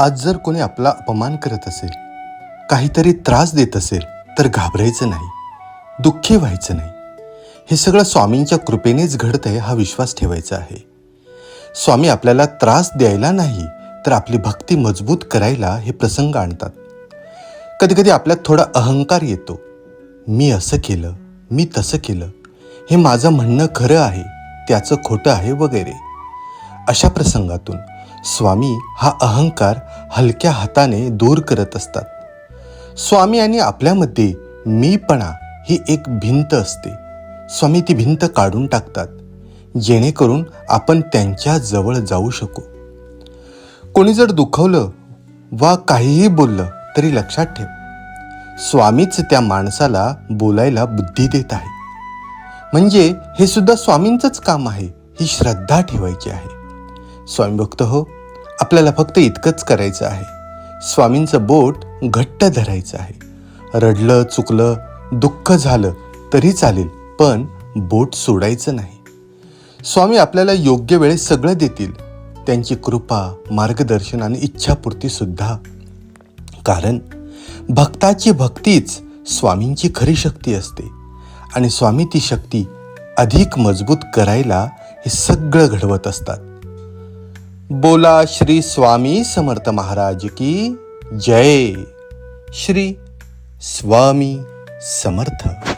आज जर कोणी आपला अपमान करत असेल काहीतरी त्रास देत असेल तर घाबरायचं नाही दुःखी व्हायचं नाही. हे सगळं स्वामींच्या कृपेनेच घडतंय हा विश्वास ठेवायचा आहे. स्वामी आपल्याला त्रास द्यायला नाही तर आपली भक्ती मजबूत करायला हे प्रसंग आणतात. कधीकधी आपल्यात थोडा अहंकार येतो. मी असं केलं मी तसं केलं हे माझं म्हणणं खरं आहे त्याचं खोटं आहे वगैरे. अशा प्रसंगातून स्वामी हा अहंकार हलक्या हाताने दूर करत असतात. स्वामी आणि आपल्यामध्ये मीपणा ही एक भिंत असते. स्वामी ती भिंत काढून टाकतात जेणेकरून आपण त्यांच्या जवळ जाऊ शकू. कोणी जर दुखवलं वा काहीही बोललं तरी लक्षात ठेव. स्वामीच त्या माणसाला बोलायला बुद्धी देत आहे. म्हणजे हे सुद्धा स्वामींचंच काम आहे ही श्रद्धा ठेवायची आहे. स्वामीभक्त हो. आपल्याला फक्त इतकंच करायचं आहे. स्वामींचं बोट घट्ट धरायचं आहे. रडलं चुकलं दुःख झालं तरी चालेल पण बोट सोडायचं नाही. स्वामी आपल्याला योग्य वेळेस सगळं देतील. त्यांची कृपा मार्गदर्शन आणि इच्छापूर्ती सुद्धा. कारण भक्ताची भक्तीच स्वामींची खरी शक्ती असते. आणि स्वामी ती शक्ती अधिक मजबूत करायला हे सगळं घडवत असतात. बोला श्री स्वामी समर्थ महाराज की जय. श्री स्वामी समर्थ.